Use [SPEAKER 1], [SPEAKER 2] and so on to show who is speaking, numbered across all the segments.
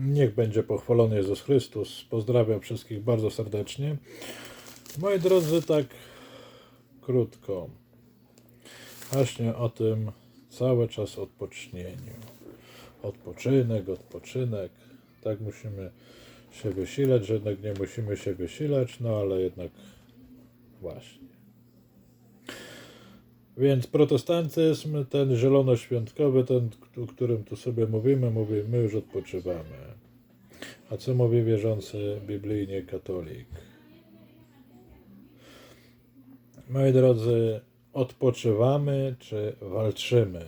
[SPEAKER 1] Niech będzie pochwalony Jezus Chrystus. Pozdrawiam wszystkich bardzo serdecznie. Moi drodzy, tak krótko. Właśnie o tym cały czas odpocznieniu. Odpoczynek, odpoczynek. Tak musimy się wysilać, że jednak nie musimy się wysilać, no ale jednak właśnie. Więc protestantyzm, ten zielonoświątkowy, ten, o którym tu sobie mówimy, mówi, my już odpoczywamy. A co mówi wierzący biblijnie katolik? Moi drodzy, odpoczywamy czy walczymy?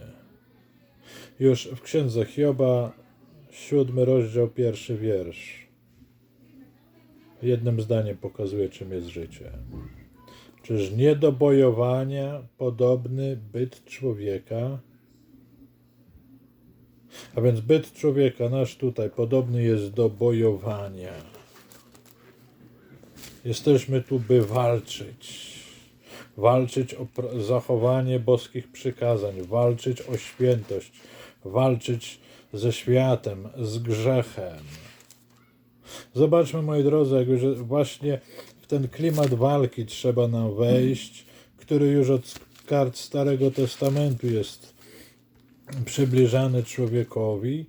[SPEAKER 1] Już w księdze Hioba, siódmy rozdział, pierwszy wiersz. Jednym zdaniem pokazuje, czym jest życie. Czyż nie do bojowania podobny byt człowieka? A więc byt człowieka, nasz tutaj, podobny jest do bojowania. Jesteśmy tu, by walczyć. Walczyć o zachowanie boskich przykazań, walczyć o świętość, walczyć ze światem, z grzechem. Zobaczmy, moi drodzy, jak już właśnie ten klimat walki trzeba nam wejść, który już od kart Starego Testamentu jest przybliżany człowiekowi.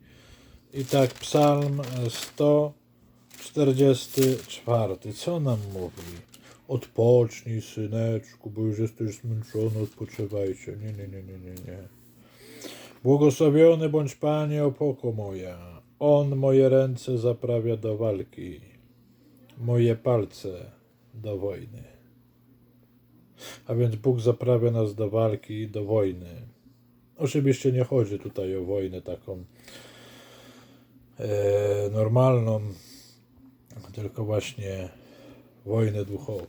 [SPEAKER 1] I tak Psalm 144. Co nam mówi? Odpocznij, syneczku, bo już jesteś zmęczony, odpoczywajcie. Nie, nie, nie, nie, nie, nie. Błogosławiony bądź Panie, opoko moja. On moje ręce zaprawia do walki, moje palce do wojny. A więc Bóg zaprawia nas do walki do wojny. Oczywiście nie chodzi tutaj o wojnę taką e, normalną, tylko właśnie wojnę duchową.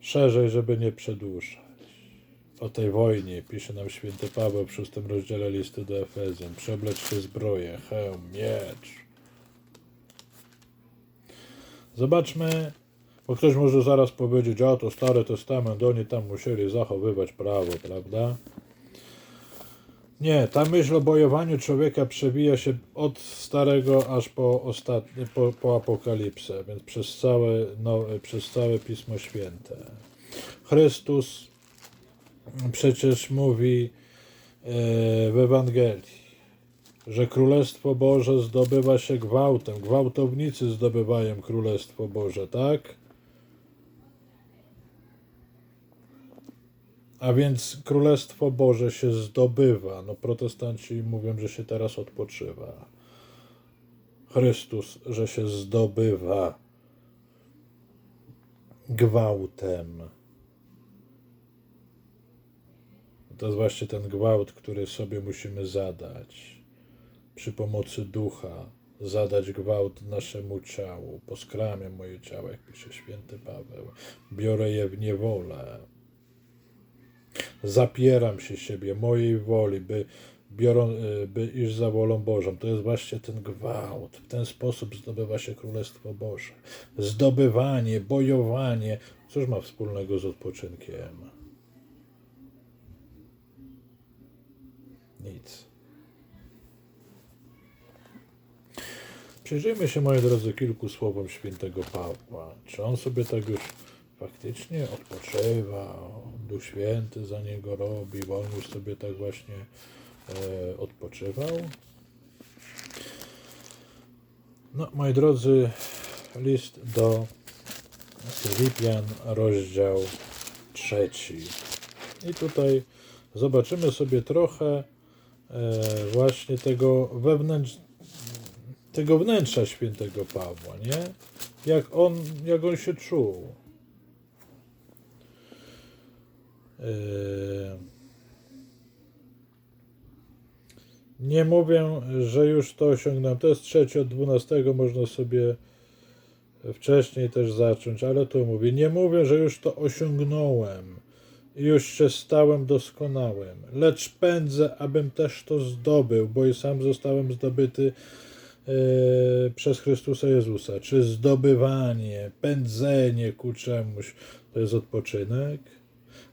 [SPEAKER 1] Szerzej, żeby nie przedłużać. O tej wojnie pisze nam święty Paweł w szóstym rozdziale listy do Efezjan. Przebleć się zbroję, hełm, miecz. Zobaczmy, bo ktoś może zaraz powiedzieć, a to Stary Testament, oni tam musieli zachowywać prawo, prawda? Nie, ta myśl o bojowaniu człowieka przewija się od Starego aż po, ostatnie, po, po Apokalipsę, więc przez całe, no, przez całe Pismo Święte. Chrystus przecież mówi e, w Ewangelii, że Królestwo Boże zdobywa się gwałtem. Gwałtownicy zdobywają Królestwo Boże, tak? A więc Królestwo Boże się zdobywa. No protestanci mówią, że się teraz odpoczywa. Chrystus, że się zdobywa gwałtem. To jest właśnie ten gwałt, który sobie musimy zadać. Przy pomocy ducha zadać gwałt naszemu ciału. Poskramiam moje ciało, jak pisze święty Paweł. Biorę je w niewolę. Zapieram się siebie, mojej woli, by, biorą, y, by iść za wolą Bożą. To jest właśnie ten gwałt. W ten sposób zdobywa się Królestwo Boże. Zdobywanie, bojowanie. Cóż ma wspólnego z odpoczynkiem? Nic. Przyjrzyjmy się, moi drodzy, kilku słowom świętego Pawła. Czy on sobie tak już faktycznie odpoczywa, Duch Święty za niego robi, bo on już sobie tak właśnie e, odpoczywał? No, moi drodzy, list do Filipian, rozdział trzeci. I tutaj zobaczymy sobie trochę e, właśnie tego wewnętrz, tego wnętrza świętego Pawła, nie? Jak on, jak on się czuł. E, Nie mówię, że już to osiągnąłem. To jest trzeci od 12, można sobie wcześniej też zacząć, ale tu mówię, nie mówię, że już to osiągnąłem i już się stałem doskonałym, lecz pędzę, abym też to zdobył, bo i sam zostałem zdobyty przez Chrystusa Jezusa. Czy zdobywanie, pędzenie ku czemuś to jest odpoczynek?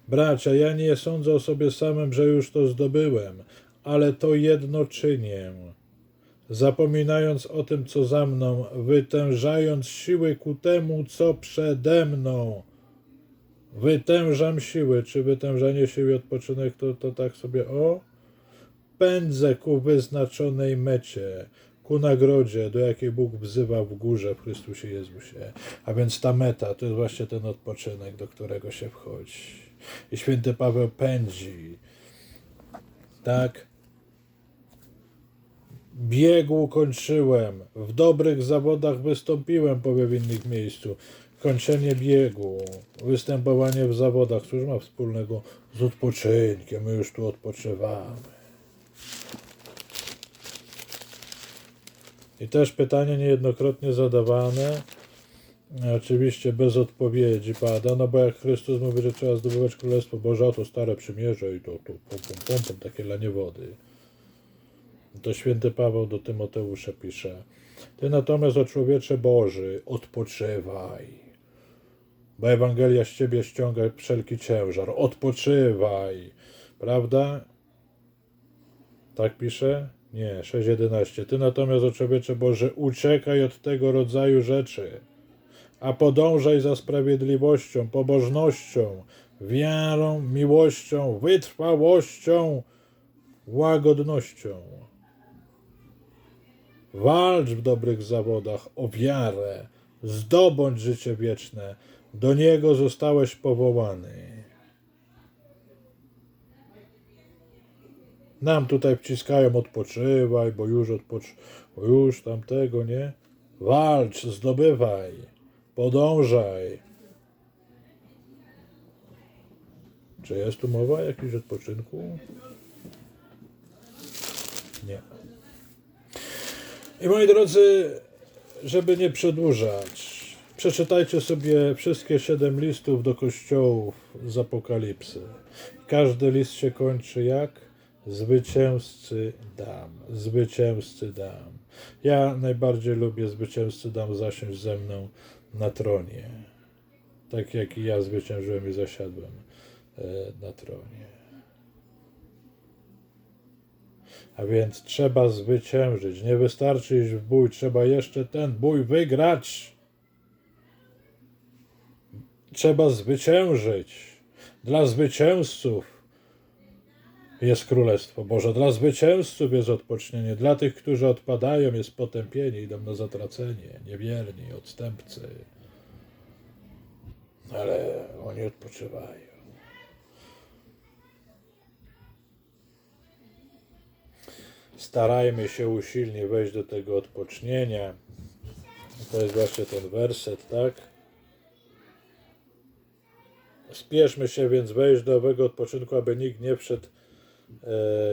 [SPEAKER 1] Bracia, ja nie sądzę o sobie samym, że już to zdobyłem, ale to jedno czynię. Zapominając o tym, co za mną, wytężając siły ku temu, co przede mną. Wytężam siły. Czy wytężanie siły odpoczynek to, to tak sobie o? Pędzę ku wyznaczonej mecie, ku nagrodzie, do jakiej Bóg wzywa w górze w Chrystusie Jezusie. A więc ta meta to jest właśnie ten odpoczynek, do którego się wchodzi. I święty Paweł pędzi. Tak? Biegu ukończyłem, w dobrych zawodach wystąpiłem, powie w innych miejscu. Kończenie biegu, występowanie w zawodach, cóż ma wspólnego z odpoczynkiem? My już tu odpoczywamy. I też pytanie niejednokrotnie zadawane, oczywiście bez odpowiedzi pada, no bo jak Chrystus mówi, że trzeba zdobywać Królestwo Boże, to stare przymierze i to, to pom, pom, pom, pom, takie lanie wody. To święty Paweł do Tymoteusza pisze. Ty natomiast o człowiecze Boży odpoczywaj. Bo Ewangelia z ciebie ściąga wszelki ciężar. Odpoczywaj. Prawda? Tak pisze? Nie, 6.11. Ty natomiast o człowiecze Boży uciekaj od tego rodzaju rzeczy, a podążaj za sprawiedliwością, pobożnością, wiarą, miłością, wytrwałością, łagodnością. Walcz w dobrych zawodach o wiarę, zdobądź życie wieczne. Do niego zostałeś powołany. Nam tutaj wciskają odpoczywaj, bo już odpocz... bo już tamtego, nie? Walcz, zdobywaj, podążaj. Czy jest tu mowa o jakimś odpoczynku? Nie. I moi drodzy, żeby nie przedłużać, przeczytajcie sobie wszystkie siedem listów do kościołów z Apokalipsy. Każdy list się kończy jak? Zwycięzcy dam, zwycięzcy dam. Ja najbardziej lubię zwycięzcy dam zasiąść ze mną na tronie. Tak jak i ja zwyciężyłem i zasiadłem e, na tronie. A więc trzeba zwyciężyć. Nie wystarczy iść w bój, trzeba jeszcze ten bój wygrać. Trzeba zwyciężyć. Dla zwycięzców jest Królestwo Boże, dla zwycięzców jest odpocznienie, dla tych, którzy odpadają, jest potępienie, idą na zatracenie, niewierni, odstępcy. Ale oni odpoczywają. starajmy się usilnie wejść do tego odpocznienia. To jest właśnie ten werset, tak? Spieszmy się więc wejść do owego odpoczynku, aby nikt nie wszedł,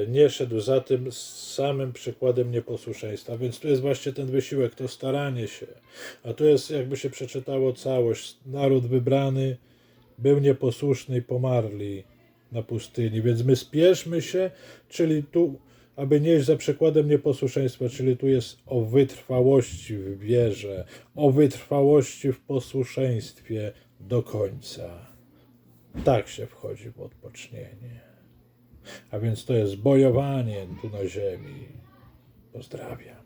[SPEAKER 1] nie szedł za tym samym przykładem nieposłuszeństwa. Więc tu jest właśnie ten wysiłek, to staranie się. A tu jest, jakby się przeczytało całość, naród wybrany był nieposłuszny i pomarli na pustyni. Więc my spieszmy się, czyli tu aby nie iść za przykładem nieposłuszeństwa, czyli tu jest o wytrwałości w wierze, o wytrwałości w posłuszeństwie do końca. Tak się wchodzi w odpocznienie. A więc to jest bojowanie tu na ziemi. Pozdrawiam.